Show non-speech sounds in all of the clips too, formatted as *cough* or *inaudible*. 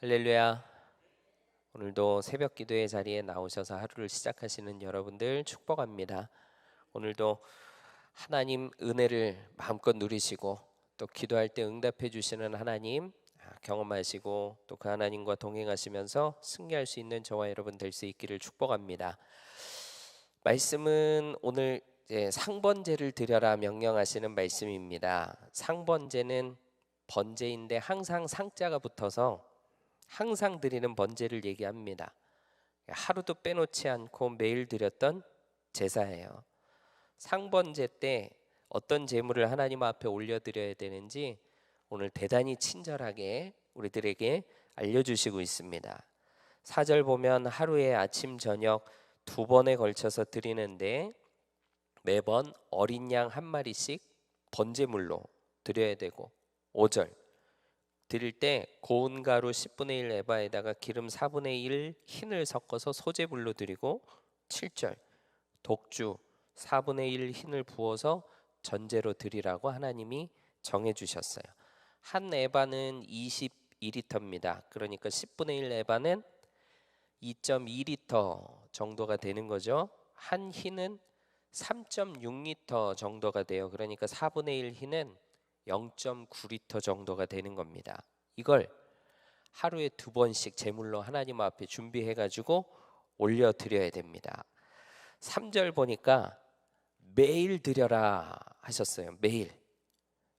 할렐루야. 오늘도 새벽 기도의 자리에 나오셔서 하루를 시작하시는 여러분들 축복합니다. 오늘도 하나님 은혜를 마음껏 누리시고 또 기도할 때 응답해 주시는 하나님 경험하시고 또 그 하나님과 동행하시면서 승리할 수 있는 저와 여러분 될 수 있기를 축복합니다. 말씀은 오늘 상번제를 드려라 명령하시는 말씀입니다. 상번제는 번제인데 항상 상자가 붙어서 항상 드리는 번제를 얘기합니다. 하루도 빼놓지 않고 매일 드렸던 제사예요. 상번제 때 어떤 제물을 하나님 앞에 올려드려야 되는지 오늘 대단히 친절하게 우리들에게 알려주시고 있습니다. 사절 보면 하루에 아침 저녁 두 번에 걸쳐서 드리는데 매번 어린 양 한 마리씩 번제물로 드려야 되고 5절 드릴 때 고운 가루 10분의 1 에바에다가 기름 4분의 1 흰을 섞어서 소제불로 드리고 7절 독주 4분의 1 흰을 부어서 전제로 드리라고 하나님이 정해 주셨어요. 한 에바는 22리터입니다. 그러니까 10분의 1 에바는 2.2리터 정도가 되는 거죠. 한 흰은 3.6리터 정도가 돼요. 그러니까 4분의 1 흰은 0.9리터 정도가 되는 겁니다. 이걸 하루에 두 번씩 제물로 하나님 앞에 준비해 가지고 올려 드려야 됩니다. 3절 보니까 매일 드려라 하셨어요. 매일.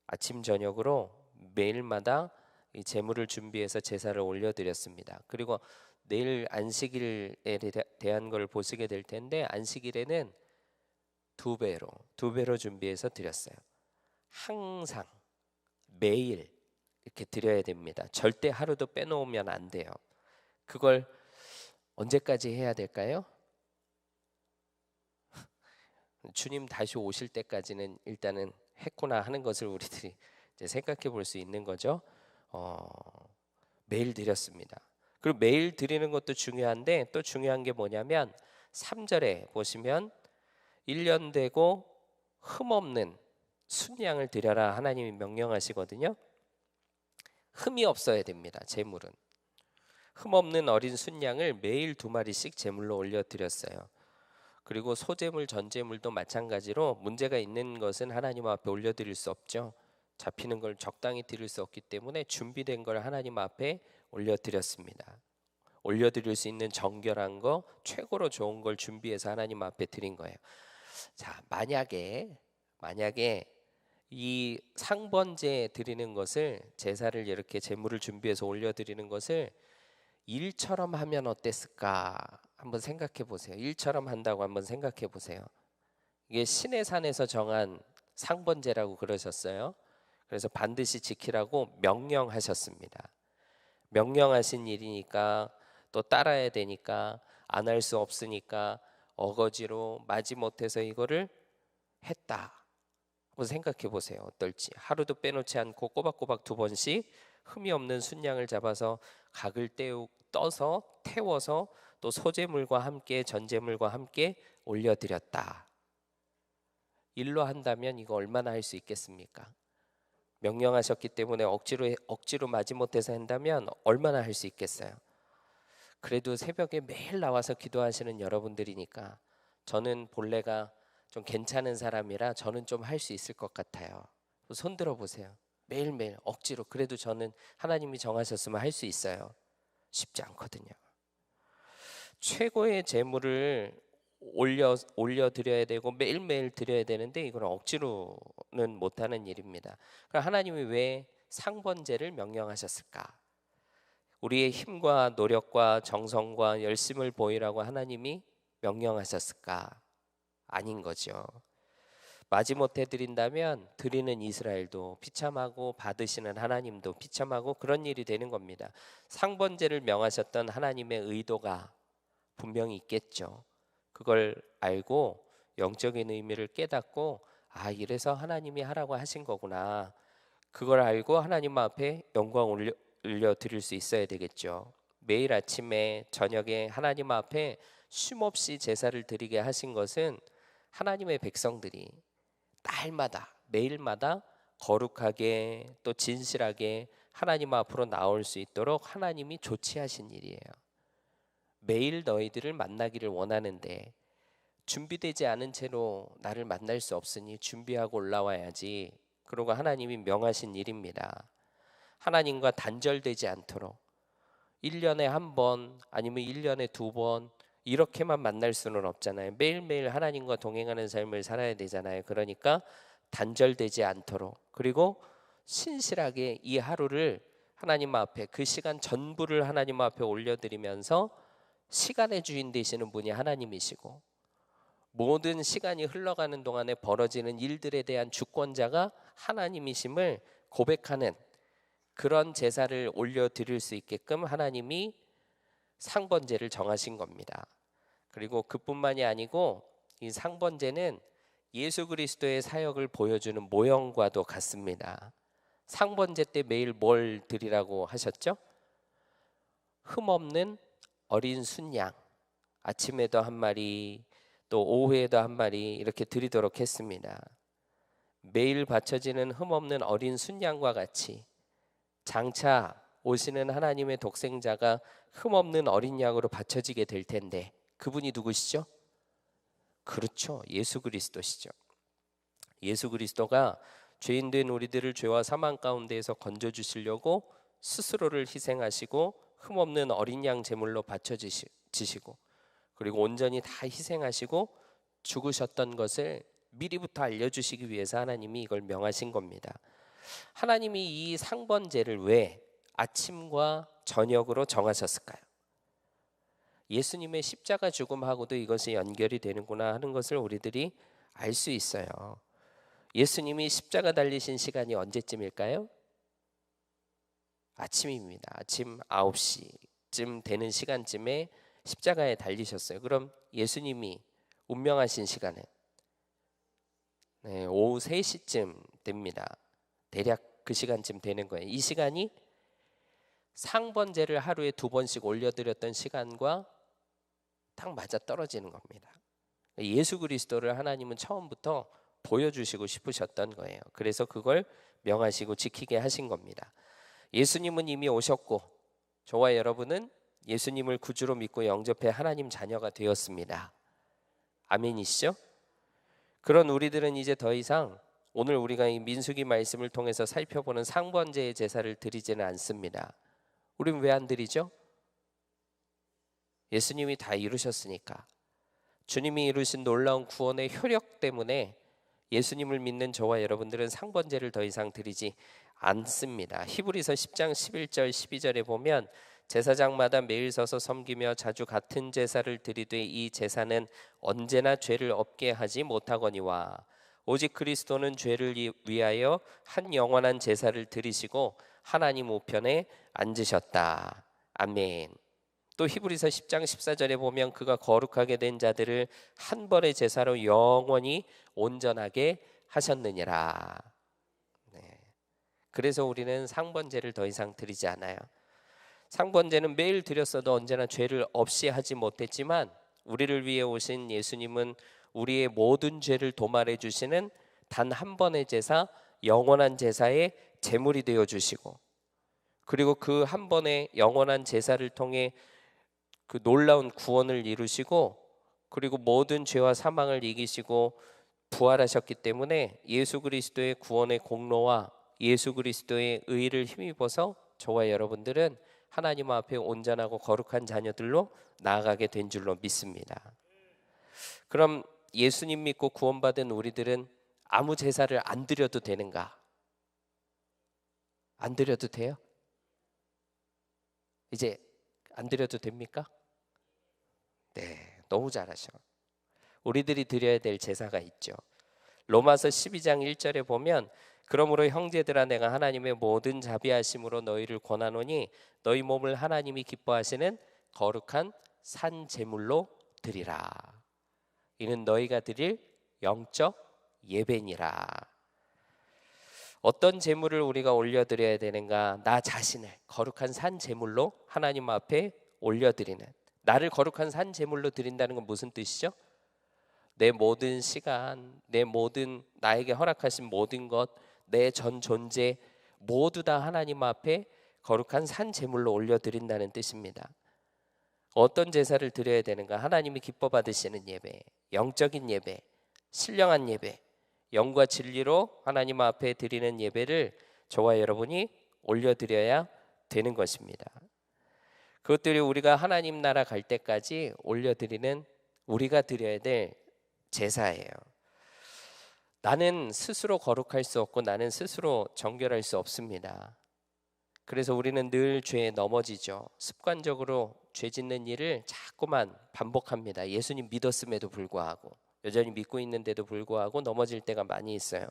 아침 저녁으로 매일마다 이 제물을 준비해서 제사를 올려 드렸습니다. 그리고 내일 안식일에 대한 걸 보시게 될 텐데 안식일에는 두 배로 두 배로 준비해서 드렸어요. 항상 매일 이렇게 드려야 됩니다. 절대 하루도 빼놓으면 안 돼요. 그걸 언제까지 해야 될까요? *laughs* 주님 다시 오실 때까지는 일단은 했구나 하는 것을 우리들이 생각해 볼 수 있는 거죠. 어, 매일 드렸습니다. 그리고 매일 드리는 것도 중요한데 또 중요한 게 뭐냐면 3절에 보시면 1년 되고 흠 없는 순양을 드려라 하나님이 명령하시거든요. 흠이 없어야 됩니다. 제물은 흠 없는 어린 순양을 매일 두 마리씩 제물로 올려 드렸어요. 그리고 소제물 전제물도 마찬가지로 문제가 있는 것은 하나님 앞에 올려 드릴 수 없죠. 잡히는 걸 적당히 드릴 수 없기 때문에 준비된 걸 하나님 앞에 올려 드렸습니다. 올려 드릴 수 있는 정결한 거 최고로 좋은 걸 준비해서 하나님 앞에 드린 거예요. 자, 만약에 만약에 이 상번제 드리는 것을 제사를 이렇게 제물을 준비해서 올려 드리는 것을 일처럼 하면 어땠을까 한번 생각해 보세요. 일처럼 한다고 한번 생각해 보세요. 이게 신의 산에서 정한 상번제라고 그러셨어요. 그래서 반드시 지키라고 명령하셨습니다. 명령하신 일이니까 또 따라야 되니까 안 할 수 없으니까 어거지로 마지못해서 이거를 했다. 한번 생각해 보세요. 어떨지. 하루도 빼놓지 않고 꼬박꼬박 두 번씩 흠이 없는 순양을 잡아서 각을 떼우, 떠서 태워서 또 소재물과 함께 전제물과 함께 올려드렸다. 일로 한다면 이거 얼마나 할 수 있겠습니까? 명령하셨기 때문에 억지로 억지로 마지못해서 한다면 얼마나 할 수 있겠어요? 그래도 새벽에 매일 나와서 기도하시는 여러분들이니까 저는 본래가 좀 괜찮은 사람이라 저는 좀 할 수 있을 것 같아요. 손 들어 보세요. 매일매일 억지로 그래도 저는 하나님이 정하셨으면 할 수 있어요. 쉽지 않거든요. 최고의 재물을 올려 올려 드려야 되고 매일매일 드려야 되는데 이건 억지로는 못 하는 일입니다. 그럼 하나님이 왜 상번제를 명령하셨을까? 우리의 힘과 노력과 정성과 열심을 보이라고 하나님이 명령하셨을까? 아닌 거죠. 마지못해 드린다면 드리는 이스라엘도 비참하고 받으시는 하나님도 비참하고 그런 일이 되는 겁니다. 상번제를 명하셨던 하나님의 의도가 분명히 있겠죠. 그걸 알고 영적인 의미를 깨닫고 아 이래서 하나님이 하라고 하신 거구나. 그걸 알고 하나님 앞에 영광 올려, 올려 드릴 수 있어야 되겠죠. 매일 아침에 저녁에 하나님 앞에 쉼없이 제사를 드리게 하신 것은 하나님의 백성들이 날마다 매일마다 거룩하게 또 진실하게 하나님 앞으로 나올 수 있도록 하나님이 조치하신 일이에요. 매일 너희들을 만나기를 원하는데 준비되지 않은 채로 나를 만날 수 없으니 준비하고 올라와야지. 그러고 하나님이 명하신 일입니다. 하나님과 단절되지 않도록 1년에 한 번 아니면 1년에 두 번 이렇게만 만날 수는 없잖아요. 매일매일 하나님과 동행하는 삶을 살아야 되잖아요. 그러니까 단절되지 않도록 그리고 신실하게 이 하루를 하나님 앞에 그 시간 전부를 하나님 앞에 올려드리면서 시간의 주인 되시는 분이 하나님이시고 모든 시간이 흘러가는 동안에 벌어지는 일들에 대한 주권자가 하나님이심을 고백하는 그런 제사를 올려드릴 수 있게끔 하나님이 상번제를 정하신 겁니다. 그리고 그뿐만이 아니고 이 상번제는 예수 그리스도의 사역을 보여주는 모형과도 같습니다. 상번제 때 매일 뭘 드리라고 하셨죠? 흠없는 어린 순양 아침에도 한 마리 또 오후에도 한 마리 이렇게 드리도록 했습니다. 매일 바쳐지는 흠없는 어린 순양과 같이 장차 오시는 하나님의 독생자가 흠없는 어린 양으로 바쳐지게 될 텐데 그분이 누구시죠? 그렇죠. 예수 그리스도시죠. 예수 그리스도가 죄인 된 우리들을 죄와 사망 가운데에서 건져 주시려고 스스로를 희생하시고 흠없는 어린 양 제물로 바쳐 지시고 그리고 온전히 다 희생하시고 죽으셨던 것을 미리부터 알려 주시기 위해서 하나님이 이걸 명하신 겁니다. 하나님이 이 상번제를 왜 아침과 저녁으로 정하셨을까요? 예수님의 십자가 죽음하고도 이것이 연결이 되는구나 하는 것을 우리들이 알 수 있어요. 예수님이 십자가 달리신 시간이 언제쯤일까요? 아침입니다. 아침 9시쯤 되는 시간쯤에 십자가에 달리셨어요. 그럼 예수님이 운명하신 시간은 네, 오후 3시쯤 됩니다. 대략 그 시간쯤 되는 거예요. 이 시간이 상번제를 하루에 두 번씩 올려드렸던 시간과 딱 맞아 떨어지는 겁니다. 예수 그리스도를 하나님은 처음부터 보여주시고 싶으셨던 거예요. 그래서 그걸 명하시고 지키게 하신 겁니다. 예수님은 이미 오셨고 저와 여러분은 예수님을 구주로 믿고 영접해 하나님 자녀가 되었습니다. 아멘이시죠? 그런 우리들은 이제 더 이상 오늘 우리가 이 민수기 말씀을 통해서 살펴보는 상번제의 제사를 드리지는 않습니다. 우리는 왜 안 드리죠? 예수님이 다 이루셨으니까 주님이 이루신 놀라운 구원의 효력 때문에 예수님을 믿는 저와 여러분들은 상번제를 더 이상 드리지 않습니다. 히브리서 10장 11절 12절에 보면 제사장마다 매일 서서 섬기며 자주 같은 제사를 드리되 이 제사는 언제나 죄를 없게 하지 못하거니와 오직 그리스도는 죄를 위하여 한 영원한 제사를 드리시고 하나님 우편에 앉으셨다. 아멘. 또 히브리서 10장 14절에 보면 그가 거룩하게 된 자들을 한 번의 제사로 영원히 온전하게 하셨느니라. 네. 그래서 우리는 상번제를 더 이상 드리지 않아요. 상번제는 매일 드렸어도 언제나 죄를 없이 하지 못했지만 우리를 위해 오신 예수님은 우리의 모든 죄를 도말해 주시는 단 한 번의 제사, 영원한 제사의 제물이 되어 주시고 그리고 그 한 번의 영원한 제사를 통해 그 놀라운 구원을 이루시고 그리고 모든 죄와 사망을 이기시고 부활하셨기 때문에 예수 그리스도의 구원의 공로와 예수 그리스도의 의를 힘입어서 저와 여러분들은 하나님 앞에 온전하고 거룩한 자녀들로 나아가게 된 줄로 믿습니다. 그럼 예수님 믿고 구원받은 우리들은 아무 제사를 안 드려도 되는가? 안 드려도 돼요? 이제 안 드려도 됩니까? 네, 너무 잘하셔. 우리들이 드려야 될 제사가 있죠. 로마서 12장 1절에 보면 그러므로 형제들아 내가 하나님의 모든 자비하심으로 너희를 권하노니 너희 몸을 하나님이 기뻐하시는 거룩한 산 제물로 드리라. 이는 너희가 드릴 영적 예배니라. 어떤 제물을 우리가 올려드려야 되는가? 나 자신을 거룩한 산 제물로 하나님 앞에 올려드리는 나를 거룩한 산 제물로 드린다는 건 무슨 뜻이죠? 내 모든 시간, 내 모든 나에게 허락하신 모든 것, 내 전 존재 모두 다 하나님 앞에 거룩한 산 제물로 올려 드린다는 뜻입니다. 어떤 제사를 드려야 되는가? 하나님이 기뻐 받으시는 예배, 영적인 예배, 신령한 예배, 영과 진리로 하나님 앞에 드리는 예배를 저와 여러분이 올려 드려야 되는 것입니다. 그것들이 우리가 하나님 나라 갈 때까지 올려 드리는 우리가 드려야 될 제사예요. 나는 스스로 거룩할 수 없고 나는 스스로 정결할 수 없습니다. 그래서 우리는 늘 죄에 넘어지죠. 습관적으로 죄 짓는 일을 자꾸만 반복합니다. 예수님 믿었음에도 불구하고 여전히 믿고 있는데도 불구하고 넘어질 때가 많이 있어요.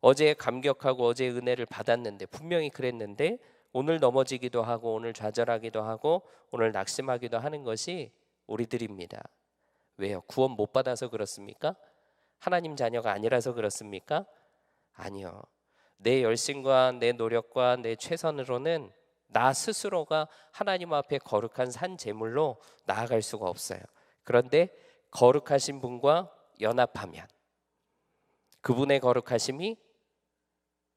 어제 감격하고 어제 은혜를 받았는데 분명히 그랬는데 오늘 넘어지기도 하고 오늘 좌절하기도 하고 오늘 낙심하기도 하는 것이 우리들입니다. 왜요? 구원 못 받아서 그렇습니까? 하나님 자녀가 아니라서 그렇습니까? 아니요. 내 열심과 내 노력과 내 최선으로는 나 스스로가 하나님 앞에 거룩한 산 제물로 나아갈 수가 없어요. 그런데 거룩하신 분과 연합하면 그분의 거룩하심이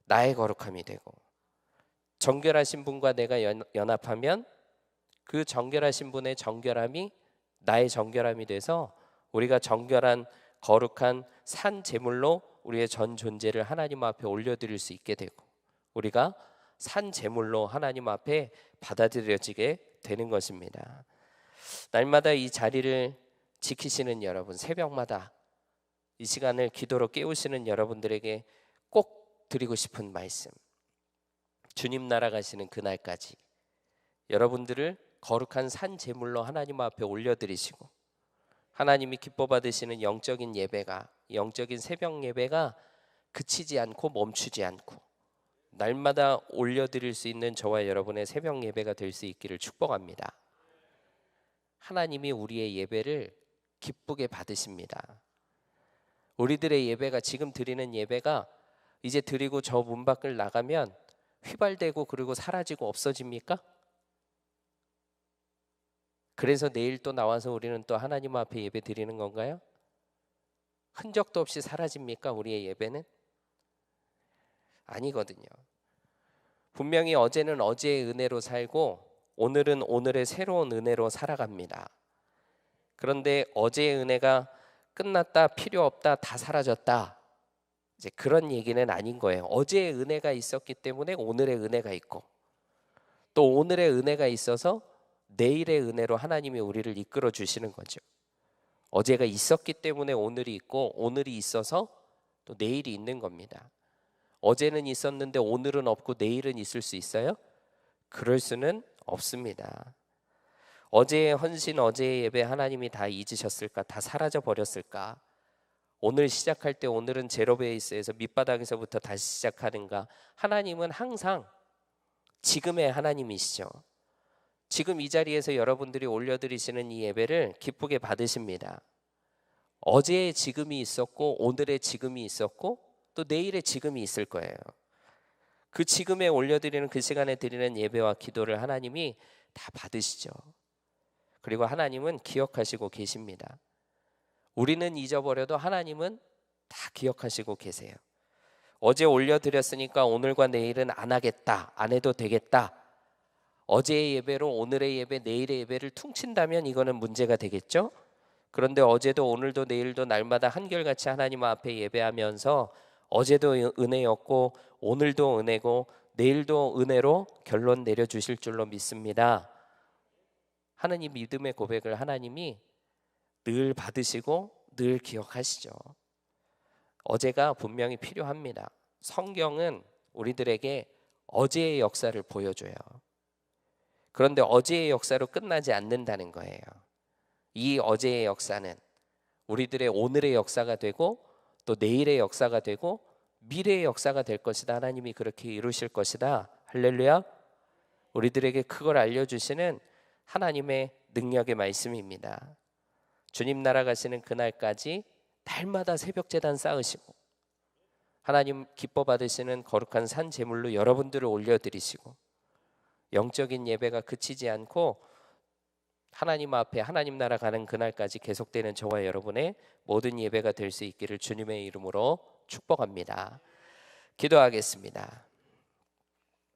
나의 거룩함이 되고 정결하신 분과 내가 연, 연합하면 그 정결하신 분의 정결함이 나의 정결함이 돼서 우리가 정결한 거룩한 산 제물로 우리의 전 존재를 하나님 앞에 올려드릴 수 있게 되고 우리가 산 제물로 하나님 앞에 받아들여지게 되는 것입니다. 날마다 이 자리를 지키시는 여러분, 새벽마다 이 시간을 기도로 깨우시는 여러분들에게 꼭 드리고 싶은 말씀. 주님 날아가시는 그날까지 여러분들을 거룩한 산 제물로 하나님 앞에 올려드리시고 하나님이 기뻐 받으시는 영적인 예배가 영적인 새벽 예배가 그치지 않고 멈추지 않고 날마다 올려드릴 수 있는 저와 여러분의 새벽 예배가 될 수 있기를 축복합니다. 하나님이 우리의 예배를 기쁘게 받으십니다. 우리들의 예배가 지금 드리는 예배가 이제 드리고 저 문 밖을 나가면 휘발되고 그리고 사라지고 없어집니까? 그래서 내일 또 나와서 우리는 또 하나님 앞에 예배 드리는 건가요? 흔적도 없이 사라집니까? 우리의 예배는? 아니거든요. 분명히 어제는 어제의 은혜로 살고 오늘은 오늘의 새로운 은혜로 살아갑니다. 그런데 어제의 은혜가 끝났다, 필요 없다, 다 사라졌다. 이제 그런 얘기는 아닌 거예요. 어제의 은혜가 있었기 때문에 오늘의 은혜가 있고 또 오늘의 은혜가 있어서 내일의 은혜로 하나님이 우리를 이끌어 주시는 거죠. 어제가 있었기 때문에 오늘이 있고 오늘이 있어서 또 내일이 있는 겁니다. 어제는 있었는데 오늘은 없고 내일은 있을 수 있어요? 그럴 수는 없습니다. 어제의 헌신, 어제의 예배 하나님이 다 잊으셨을까? 다 사라져 버렸을까? 오늘 시작할 때 오늘은 제로 베이스에서 밑바닥에서부터 다시 시작하는가? 하나님은 항상 지금의 하나님이시죠. 지금 이 자리에서 여러분들이 올려드리시는 이 예배를 기쁘게 받으십니다. 어제의 지금이 있었고 오늘의 지금이 있었고 또 내일의 지금이 있을 거예요. 그 지금에 올려드리는 그 시간에 드리는 예배와 기도를 하나님이 다 받으시죠. 그리고 하나님은 기억하시고 계십니다. 우리는 잊어버려도 하나님은 다 기억하시고 계세요. 어제 올려드렸으니까 오늘과 내일은 안 하겠다, 안 해도 되겠다. 어제의 예배로 오늘의 예배, 내일의 예배를 퉁친다면 이거는 문제가 되겠죠? 그런데 어제도 오늘도 내일도 날마다 한결같이 하나님 앞에 예배하면서 어제도 은혜였고 오늘도 은혜고 내일도 은혜로 결론 내려 주실 줄로 믿습니다. 하나님 믿음의 고백을 하나님이 늘 받으시고 늘 기억하시죠. 어제가 분명히 필요합니다. 성경은 우리들에게 어제의 역사를 보여줘요. 그런데 어제의 역사로 끝나지 않는다는 거예요. 이 어제의 역사는 우리들의 오늘의 역사가 되고 또 내일의 역사가 되고 미래의 역사가 될 것이다. 하나님이 그렇게 이루실 것이다. 할렐루야. 우리들에게 그걸 알려주시는 하나님의 능력의 말씀입니다. 주님 나라 가시는 그날까지 날마다 새벽 재단 쌓으시고 하나님 기뻐 받으시는 거룩한 산 제물로 여러분들을 올려 드리시고 영적인 예배가 그치지 않고 하나님 앞에 하나님 나라 가는 그날까지 계속되는 저와 여러분의 모든 예배가 될 수 있기를 주님의 이름으로 축복합니다. 기도하겠습니다.